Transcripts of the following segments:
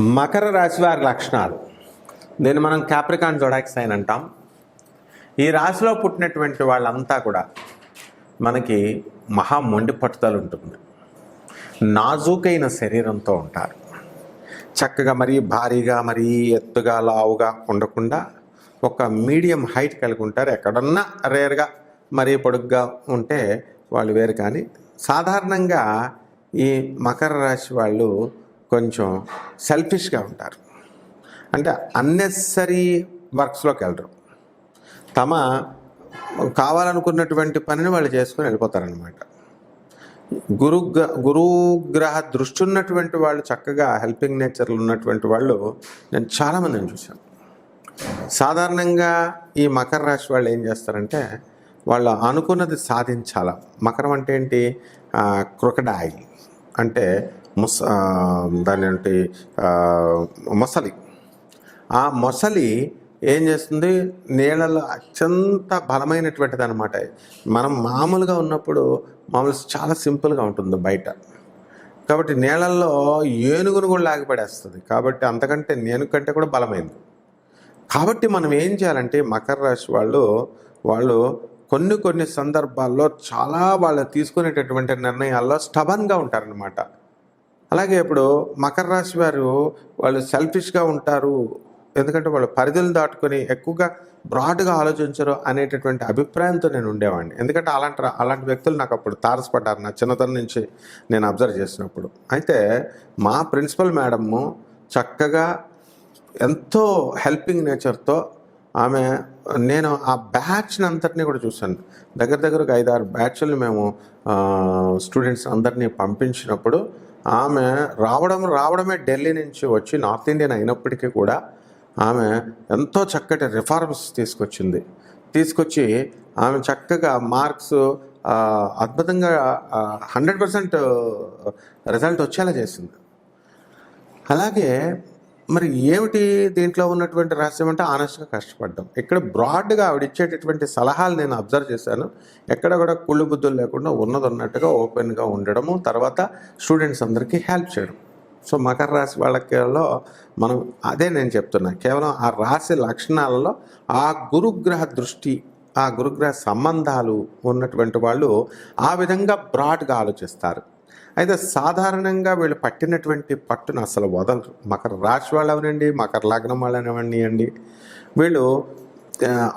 మకర రాశి వారి లక్షణాలు. దీన్ని మనం క్యాప్రికాన్ జోడాక్స్ అని అంటాం. ఈ రాశిలో పుట్టినటువంటి వాళ్ళంతా కూడా మనకి మహా మొండి పట్టుదల ఉంటుంది. నాజూకైన శరీరంతో ఉంటారు. చక్కగా మరీ భారీగా మరీ ఎత్తుగా లావుగా ఉండకుండా ఒక మీడియం హైట్ కలిగి ఉంటారు. ఎక్కడన్నా రేర్గా మరీ పొడుగ్గా ఉంటే వాళ్ళు వేరు కానీ సాధారణంగా ఈ మకర రాశి వాళ్ళు కొంచెం సెల్ఫిష్గా ఉంటారు. అంటే అన్నెసరీ వర్క్స్లోకి వెళ్ళరు. తమ కావాలనుకున్నటువంటి పనిని వాళ్ళు చేసుకొని వెళ్ళిపోతారనమాట గురు గురుగ్రహ దృష్టి ఉన్నటువంటి వాళ్ళు చక్కగా హెల్పింగ్ నేచర్లు ఉన్నటువంటి వాళ్ళు నేను చాలామందిని చూశాను. సాధారణంగా ఈ మకర రాశి వాళ్ళు ఏం చేస్తారంటే వాళ్ళు అనుకున్నది సాధించాల? మకరం అంటే ఏంటి? క్రొకడాయిల్ అంటే ముస దాని ఏంటి మొసలి. ఆ మొసలి ఏం చేస్తుంది? నీళ్ళలో అత్యంత బలమైనటువంటిది అనమాట మనం మామూలుగా ఉన్నప్పుడు మామూలు చాలా సింపుల్గా ఉంటుంది బయట. కాబట్టి నీళ్ళల్లో ఏనుగును కూడా లాగిపడేస్తుంది. కాబట్టి అంతకంటే నేను కంటే కూడా బలమైంది. కాబట్టి మనం ఏం చేయాలంటే మకర రాశి వాళ్ళు వాళ్ళు కొన్ని కొన్ని సందర్భాల్లో చాలా వాళ్ళు తీసుకునేటటువంటి నిర్ణయాల్లో స్టబన్గా ఉంటారనమాట అలాగే ఇప్పుడు మకర రాశి వారు వాళ్ళు సెల్ఫిష్గా ఉంటారు. ఎందుకంటే వాళ్ళు పరిధులు దాటుకొని ఎక్కువగా బ్రాడ్గా ఆలోచించరు అనేటటువంటి అభిప్రాయంతో నేను ఉండేవాడిని. ఎందుకంటే అలాంటి అలాంటి వ్యక్తులు నాకు అప్పుడు తారసపడ్డారు. నా చిన్నతనం నుంచి నేను అబ్జర్వ్ చేసినప్పుడు. అయితే మా ప్రిన్సిపల్ మేడము చక్కగా ఎంతో హెల్పింగ్ నేచర్తో ఆమె నేను ఆ బ్యాచ్ని అంతటినీ కూడా చూశాను. దగ్గర దగ్గరకు ఐదారు బ్యాచ్లు మేము స్టూడెంట్స్ అందరినీ పంపించినప్పుడు ఆమె రావడం రావడమే ఢిల్లీ నుంచి వచ్చి నార్త్ ఇండియన్ అయినప్పటికీ కూడా ఆమె ఎంతో చక్కటి రిఫార్మ్స్ తీసుకొచ్చింది. తీసుకొచ్చి ఆమె చక్కగా మార్క్స్ అద్భుతంగా హండ్రెడ్ పర్సెంట్ రిజల్ట్ వచ్చేలా చేసింది. అలాగే మరి ఏమిటి దీంట్లో ఉన్నటువంటి రహస్యం అంటే ఆనెస్ట్గా కష్టపడ్డాం. ఇక్కడ బ్రాడ్గా ఆవిడ ఇచ్చేటటువంటి సలహాలు నేను అబ్జర్వ్ చేశాను. ఎక్కడ కూడా కుళ్ళు బుద్ధులు లేకుండా ఉన్నది ఉన్నట్టుగా ఓపెన్గా ఉండడము తర్వాత స్టూడెంట్స్ అందరికీ హెల్ప్ చేయడం. సో మకర రాశి వాళ్ళకిలో మనం అదే నేను చెప్తున్నా. కేవలం ఆ రాశి లక్షణాలలో ఆ గురుగ్రహ దృష్టి ఆ గురుగ్రహ సంబంధాలు ఉన్నటువంటి వాళ్ళు ఆ విధంగా బ్రాడ్గా ఆలోచిస్తారు. అయితే సాధారణంగా వీళ్ళు పట్టినటువంటి పట్టును అసలు వదలరు. మకర రాశి వాళ్ళు అవనండి మకర లగ్నం వాళ్ళు అవనివ్వండి వీళ్ళు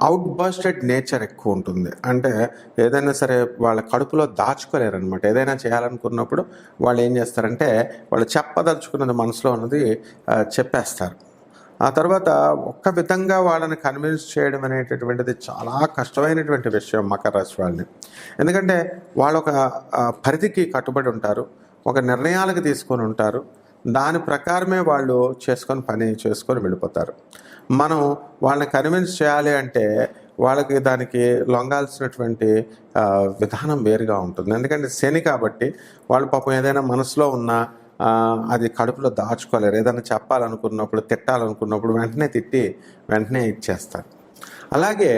అవుట్ బస్టెడ్ నేచర్ ఎక్కువ ఉంటుంది. అంటే ఏదైనా సరే వాళ్ళ కడుపులో దాచుకోలేరు అనమాట ఏదైనా చేయాలనుకున్నప్పుడు వాళ్ళు ఏం చేస్తారంటే వాళ్ళు చెప్పదలుచుకున్నది మనసులో ఉన్నది చెప్పేస్తారు. ఆ తర్వాత ఒక్క విధంగా వాళ్ళని కన్విన్స్ చేయడం అనేటటువంటిది చాలా కష్టమైనటువంటి విషయం మకర రాశి వాళ్ళని. ఎందుకంటే వాళ్ళు ఒక పరిధికి కట్టుబడి ఉంటారు ఒక నిర్ణయాలకు తీసుకొని ఉంటారు దాని ప్రకారమే వాళ్ళు చేసుకొని పని చేసుకొని వెళ్ళిపోతారు. మనం వాళ్ళని కన్విన్స్ చేయాలి అంటే వాళ్ళకి దానికి లొంగాల్సినటువంటి విధానం వేరుగా ఉంటుంది. ఎందుకంటే శని కాబట్టి వాళ్ళు పాపం ఏదైనా మనసులో ఉన్న అది కడుపులో దాచుకోలేరు ఏదైనా చెప్పాలనుకున్నప్పుడు తిట్టాలనుకున్నప్పుడు వెంటనే తిట్టి వెంటనే ఇచ్చేస్తారు. అలాగే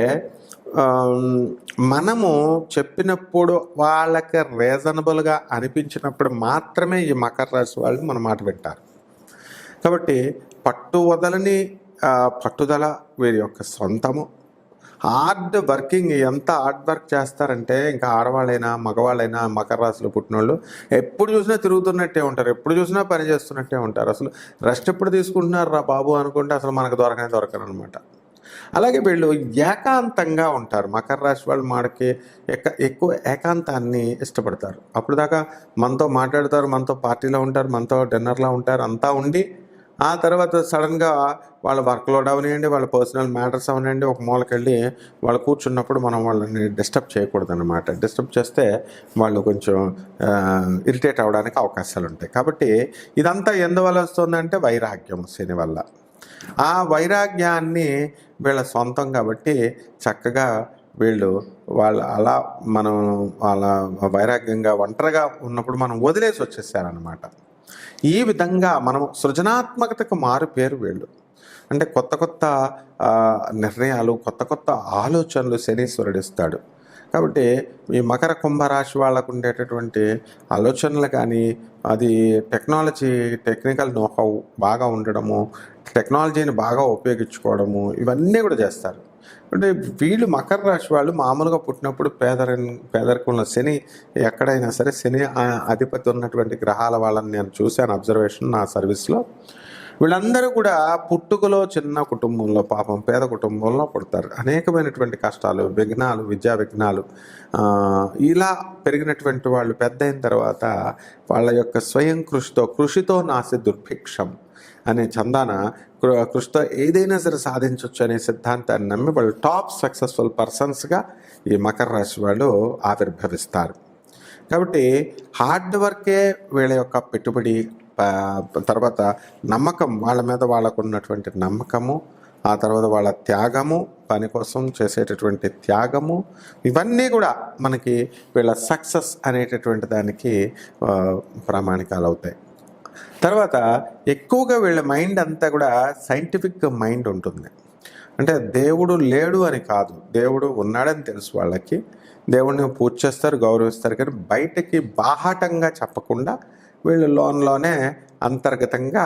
మనము చెప్పినప్పుడు వాళ్ళకి రీజనబుల్గా అనిపించినప్పుడు మాత్రమే ఈ మకర రాశి వాళ్ళు మన మాట వింటారు. కాబట్టి పట్టు వదలని పట్టుదల వీరి యొక్క సొంతము. హార్డ్ వర్కింగ్ ఎంత హార్డ్ వర్క్ చేస్తారంటే ఇంకా ఆడవాళ్ళైనా మగవాళ్ళైనా మకర రాశిలో పుట్టినోళ్ళు ఎప్పుడు చూసినా తిరుగుతున్నట్టే ఉంటారు. ఎప్పుడు చూసినా పని చేస్తున్నట్టే ఉంటారు. అసలు రెస్ట్ ఎప్పుడు తీసుకుంటున్నారు రా బాబు అనుకుంటే అసలు మనకు దొరకనే దొరకరు అనమాట అలాగే వీళ్ళు ఏకాంతంగా ఉంటారు. మకర రాశి వాళ్ళు మనకి ఎక్క ఎక్కువ ఏకాంతాన్ని ఇష్టపడతారు. అప్పుడు దాకా మనతో మాట్లాడతారు మనతో పార్టీలో ఉంటారు మనతో డిన్నర్లో ఉంటారు అంతా ఉండి ఆ తర్వాత సడన్గా వాళ్ళ వర్క్లోడ్ అవనివ్వండి వాళ్ళ పర్సనల్ మ్యాటర్స్ అవనివ్వండి ఒక మూలకెళ్ళి వాళ్ళు కూర్చున్నప్పుడు మనం వాళ్ళని డిస్టర్బ్ చేయకూడదు అనమాట డిస్టర్బ్ చేస్తే వాళ్ళు కొంచెం ఇరిటేట్ అవ్వడానికి అవకాశాలు ఉంటాయి కాబట్టి ఇదంతా ఎందువల్ల వస్తుందంటే వైరాగ్యం శని వల్ల. ఆ వైరాగ్యాన్ని వీళ్ళ సొంతం కాబట్టి చక్కగా వీళ్ళు వాళ్ళ అలా మనం వాళ్ళ వైరాగ్యంగా ఒంటరిగా ఉన్నప్పుడు మనం వదిలేసి వచ్చేసారనమాట ఈ విధంగా మనం సృజనాత్మకతకు మారు పేరు వీళ్ళు. అంటే కొత్త కొత్త నిర్ణయాలు కొత్త కొత్త ఆలోచనలు శనీశ్వరుడు ఇస్తాడు. కాబట్టి ఈ మకర కుంభరాశి వాళ్ళకు ఉండేటటువంటి ఆలోచనలు కానీ అది టెక్నాలజీ టెక్నికల్ నోహవ్ బాగా ఉండడము టెక్నాలజీని బాగా ఉపయోగించుకోవడము ఇవన్నీ కూడా చేస్తారు. అంటే వీళ్ళు మకర రాశి వాళ్ళు మామూలుగా పుట్టినప్పుడు పేదరి పేదరికంలో శని ఎక్కడైనా సరే శని అధిపతి ఉన్నటువంటి గ్రహాల వాళ్ళని నేను చూశాను అబ్జర్వేషన్ నా సర్వీస్లో వీళ్ళందరూ కూడా పుట్టుకలో చిన్న కుటుంబంలో పాపం పేద కుటుంబంలో పుడతారు. అనేకమైనటువంటి కష్టాలు విఘ్నాలు విద్యా విఘ్నాలు ఇలా పెరిగినటువంటి వాళ్ళు పెద్ద అయిన తర్వాత వాళ్ళ యొక్క స్వయం కృషితో కృషితో నాసి దుర్భిక్షం. అనే చందాన కృ- కృషితో ఏదైనా సరే సాధించవచ్చు అనే సిద్ధాంతాన్ని నమ్మి వాళ్ళు టాప్ సక్సెస్ఫుల్ పర్సన్స్గా ఈ మకర రాశి వాళ్ళు ఆవిర్భవిస్తారు. కాబట్టి హార్డ్ వర్కే వీళ్ళ యొక్క పెట్టుబడి తర్వాత నమ్మకం వాళ్ళ మీద వాళ్ళకు ఉన్నటువంటి నమ్మకము ఆ తర్వాత వాళ్ళ త్యాగము పని కోసం చేసేటటువంటి త్యాగము ఇవన్నీ కూడా మనకి వీళ్ళ సక్సెస్ అనేటటువంటి దానికి ప్రామాణికాలు అవుతాయి. తర్వాత ఎక్కువగా వీళ్ళ మైండ్ అంతా కూడా సైంటిఫిక్ మైండ్ ఉంటుంది. అంటే దేవుడు లేడు అని కాదు. దేవుడు ఉన్నాడని తెలుసు వాళ్ళకి. దేవుడిని పూజ చేస్తారు గౌరవిస్తారు కానీ బయటకి బాహాటంగా చెప్పకుండా వీళ్ళు లోన్లోనే అంతర్గతంగా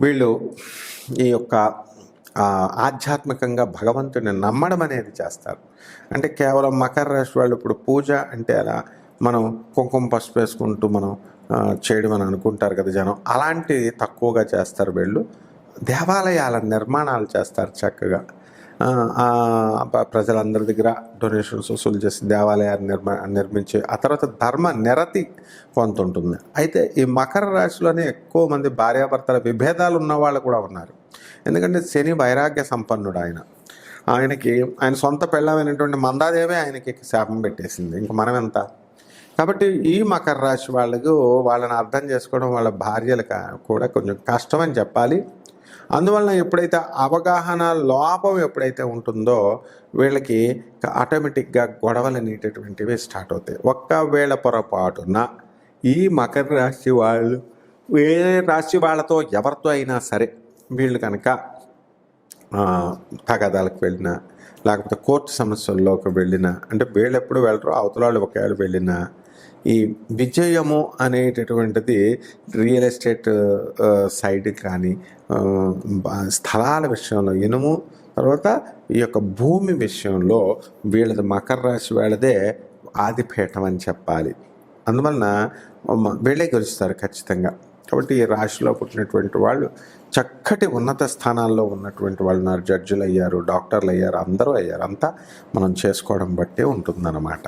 వీళ్ళు ఈ యొక్క ఆధ్యాత్మికంగా భగవంతుని నమ్మడం అనేది చేస్తారు. అంటే కేవలం మకర రాశి వాళ్ళు ఇప్పుడు పూజ అంటే అలా మనం కుంకుమ పసుపు వేసుకుంటూ మనం చేయడం అని అనుకుంటారు కదా జనం. అలాంటివి తక్కువగా చేస్తారు వీళ్ళు. దేవాలయాల నిర్మాణాలు చేస్తారు చక్కగా. ప్రజలందరి దగ్గర డొనేషన్స్ వసూలు చేసి దేవాలయాన్ని నిర్మ నిర్మించి ఆ తర్వాత ధర్మ నిరతి కొంత ఉంటుంది. అయితే ఈ మకర రాశిలోనే ఎక్కువ మంది భార్యాభర్తల విభేదాలు ఉన్న వాళ్ళు కూడా ఉన్నారు. ఎందుకంటే శని వైరాగ్య సంపన్నుడు ఆయన. ఆయనకి ఆయన సొంత పెళ్ళమైనటువంటి మందాదేవే ఆయనకి శాపం పెట్టేసింది. ఇంక మనం ఎంత కాబట్టి ఈ మకర రాశి వాళ్ళకు వాళ్ళని అర్థం చేసుకోవడం వాళ్ళ భార్యలు కూడా కొంచెం కష్టం అని చెప్పాలి. అందువలన ఎప్పుడైతే అవగాహన లోపం ఎప్పుడైతే ఉంటుందో వీళ్ళకి ఆటోమేటిక్గా గొడవలు అనేటటువంటివి స్టార్ట్ అవుతాయి. ఒక్కవేళ పొరపాటున ఈ మకర రాశి వాళ్ళు వేరే రాశి వాళ్ళతో ఎవరితో అయినా సరే వీళ్ళు కనుక తగాదాలకు వెళ్ళినా లేకపోతే కోర్టు సమస్యల్లోకి వెళ్ళినా అంటే వీళ్ళు ఎప్పుడు వెళ్ళరు అవతల వాళ్ళు ఒకవేళ వెళ్ళినా ఈ విజయము అనేటటువంటిది రియల్ ఎస్టేట్ సైడ్ కానీ స్థలాల విషయంలో ఇనుము తర్వాత ఈ యొక్క భూమి విషయంలో వీళ్ళది మకర రాశి వాళ్ళదే ఆదిపీఠం అని చెప్పాలి. అందువలన వీళ్ళే గెలుస్తారు ఖచ్చితంగా. కాబట్టి ఈ రాశిలో పుట్టినటువంటి వాళ్ళు చక్కటి ఉన్నత స్థానాల్లో ఉన్నటువంటి వాళ్ళు ఉన్నారు. జడ్జిలు అయ్యారు డాక్టర్లు అయ్యారు అందరూ అయ్యారు. అంతా మనం చేసుకోవడం బట్టే ఉంటుందన్నమాట.